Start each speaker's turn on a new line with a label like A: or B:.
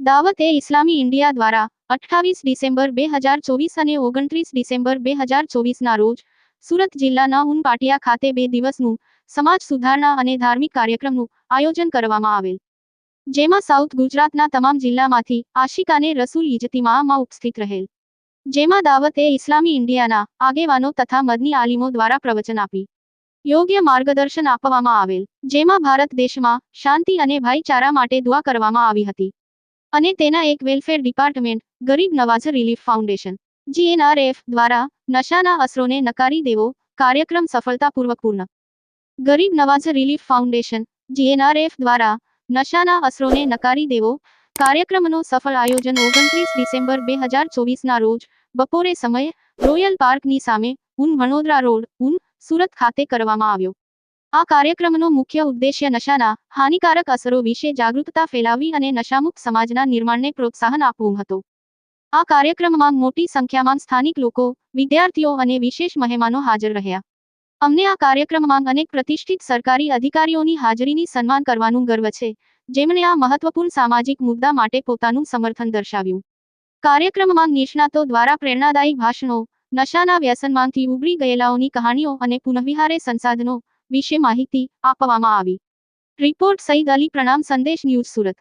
A: દાવત એ ઇસ્લામી India દ્વારા અઠ્ઠાવીસ December બે હજાર ચોવીસ અને ઓગણત્રીસ ડિસેમ્બર બે હજાર ચોવીસના રોજ સુરત જિલ્લાના ઉનપાટિયા ખાતે બે દિવસનું સમાજ સુધારણા અને ધાર્મિક કાર્યક્રમનું આયોજન કરવામાં આવેલ. જેમાં સાઉથ ગુજરાતના તમામ જિલ્લામાંથી આશિકાને રસૂલ ઇજતિમામાં ઉપસ્થિત રહેલ. જેમાં દાવત ઇસ્લામી ઇન્ડિયાના આગેવાનો તથા મદની આલિમો દ્વારા પ્રવચન આપી. યોગ્ય માર્ગદર્શન આપવામાં આવેલ. જેમાં ભારત દેશમાં શાંતિ અને ભાઈચારા માટે દુઆ કરવામાં આવી હતી. અને તેના એક વેલફેર ડિપાર્ટમેન્ટ ગરીબ નવાઝ રિલીફ ફાઉન્ડેશન જીએનઆરએફ દ્વારા નશાના અસરોને નકારી દેવો કાર્યક્રમ સફળતાપૂર્વક પૂર્ણ ગરીબ નવાઝ રિલીફ ફાઉન્ડેશન જીએનઆરએફ દ્વારા નશાના અસરોને નકારી દેવો કાર્યક્રમનો સફળ આયોજન ઓગણત્રીસ ડિસેમ્બર બે હજાર ચોવીસના રોજ બપોરે સમયે રોયલ પાર્કની સામે ઉન વણોદરા રોડ ઉન સુરત ખાતે કરવામાં આવ્યો. આ કાર્યક્રમનો મુખ્ય ઉદ્દેશ્ય નશાના હાનિકારક અસરો વિશે જાગૃતતા ફેલાવી અને નશામુક્ત સમાજના નિર્માણને પ્રોત્સાહન આપવું હતું. આ કાર્યક્રમમાં મોટી સંખ્યામાં સ્થાનિક લોકો, વિદ્યાર્થીઓ અને વિશેષ મહેમાનો હાજર રહ્યા. અમને આ કાર્યક્રમમાં અનેક પ્રતિષ્ઠિત સરકારી અધિકારીઓની હાજરીની સન્માન કરવાનું ગર્વ છે, જેમણે આ મહત્વપૂર્ણ સામાજિક મુદ્દા માટે પોતાનું સમર્થન દર્શાવ્યું. કાર્યક્રમમાં નિષ્ણાતો દ્વારા પ્રેરણાદાયી ભાષણો, નશાના વ્યસનમાંથી ઉભરી ગયેલાઓની કહાણીઓ અને પુનઃવિહારે સંસાધનો વિશે માહિતી આપવામાં આવી. રિપોર્ટ સઈદ અલી પ્રણામ સંદેશ ન્યૂઝ સુરત.